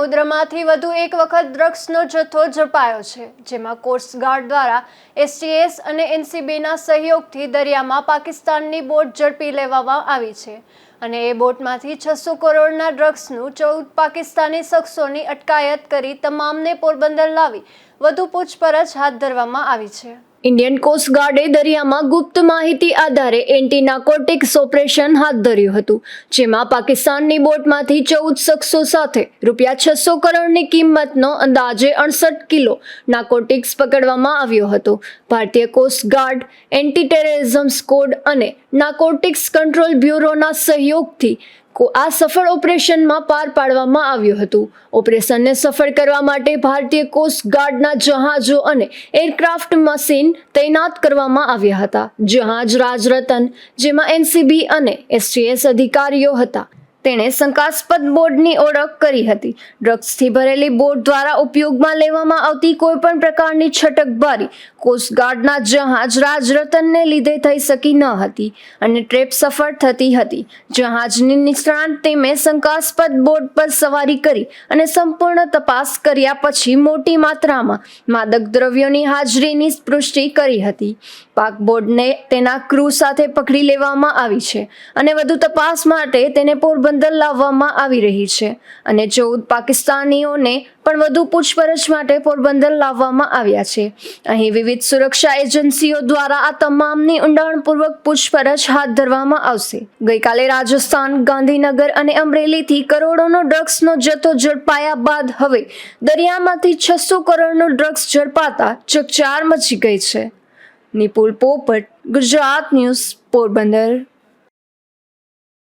સમુદ્રમાંથી વધુ એક વખત ડ્રગ્સનો જથ્થો ઝડપાયો છે, જેમાં કોસ્ટગાર્ડ દ્વારા એસટીએસ અને એનસીબીના સહયોગથી દરિયામાં પાકિસ્તાનની બોટ ઝડપી લેવામાં આવી છે અને એ બોટમાંથી છસો કરોડના ડ્રગ્સનું ચૌદ પાકિસ્તાની શખ્સોની અટકાયત કરી તમામને પોરબંદર લાવી વધુ પૂછપરછ હાથ ધરવામાં આવી છે. ઇન્ડિયન કોસ્ટગાર્ડે દરિયામાં ગુપ્ત માહિતી આધારે એન્ટી નાર્કોટિક્સ ઓપરેશન હાથ ધર્યું હતું, જેમાં પાકિસ્તાનની બોટમાંથી ચૌદ શખ્સો સાથે રૂપિયા છસો કરોડની કિંમતનો અંદાજે અડસઠ કિલો નાર્કોટિક્સ પકડવામાં આવ્યો હતો. ભારતીય કોસ્ટગાર્ડ એન્ટી ટેરરિઝમ સ્કોડ અને નાર્કોટિક્સ કંટ્રોલ બ્યુરોના સહયોગથી કો- આ સફળ ઓપરેશનમાં પાર પાડવામાં આવ્યું હતું. ઓપરેશનને સફળ કરવા માટે ભારતીય કોસ્ટ ગાર્ડના જહાજો અને એરક્રાફ્ટ મશીન તૈનાત કરવામાં આવ્યા હતા. જહાજ રાજરતન, જેમાં એનસીબી અને એસટીએસ અધિકારીઓ હતા. તેણે શંકાસ્પદ બોર્ડની ઓળખ કરી હતી. ડ્રગ્સથી ભરેલી બોટ દ્વારા ઉપયોગમાં લેવામાં આવતી કોઈપણ પ્રકારની છટકબારી કોસ્ટગાર્ડના જહાજ રાજરતનને લીધે થઈ શકી ન હતી અને ટ્રેપ સફળ થતી હતી. જહાજની નિષ્ણાંત ટીમે શંકાસ્પદ બોટ પર સવારી કરી અને સંપૂર્ણ તપાસ કર્યા પછી મોટી માત્રામાં માદક દ્રવ્યોની હાજરીની પુષ્ટિ કરી હતી. પાક બોર્ડને તેના ક્રૂ સાથે પકડી લેવામાં આવી છે અને વધુ તપાસ માટે તેને પોરબંદર લાવવામાં આવી રહી છે અને ચૌદ પાકિસ્તાનીઓને પણ વધુ પૂછપરછ માટે પોરબંદર લાવવામાં આવ્યા છે. અહીં વિવિધ સુરક્ષા એજન્સીઓ દ્વારા આ તમામની ઊંડાણપૂર્વક પૂછપરછ હાથ ધરવામાં આવશે. ગઈકાલે રાજસ્થાન, ગાંધીનગર અને અમરેલીથી કરોડોનો ડ્રગ્સનો જથ્થો ઝડપાયા બાદ હવે દરિયામાંથી છસો કરોડનો ડ્રગ્સ ઝડપાતા ચકચાર મચી ગઈ છે. નિપુલ પોપટ, ગુજરાત ન્યૂઝ, પોરબંદર.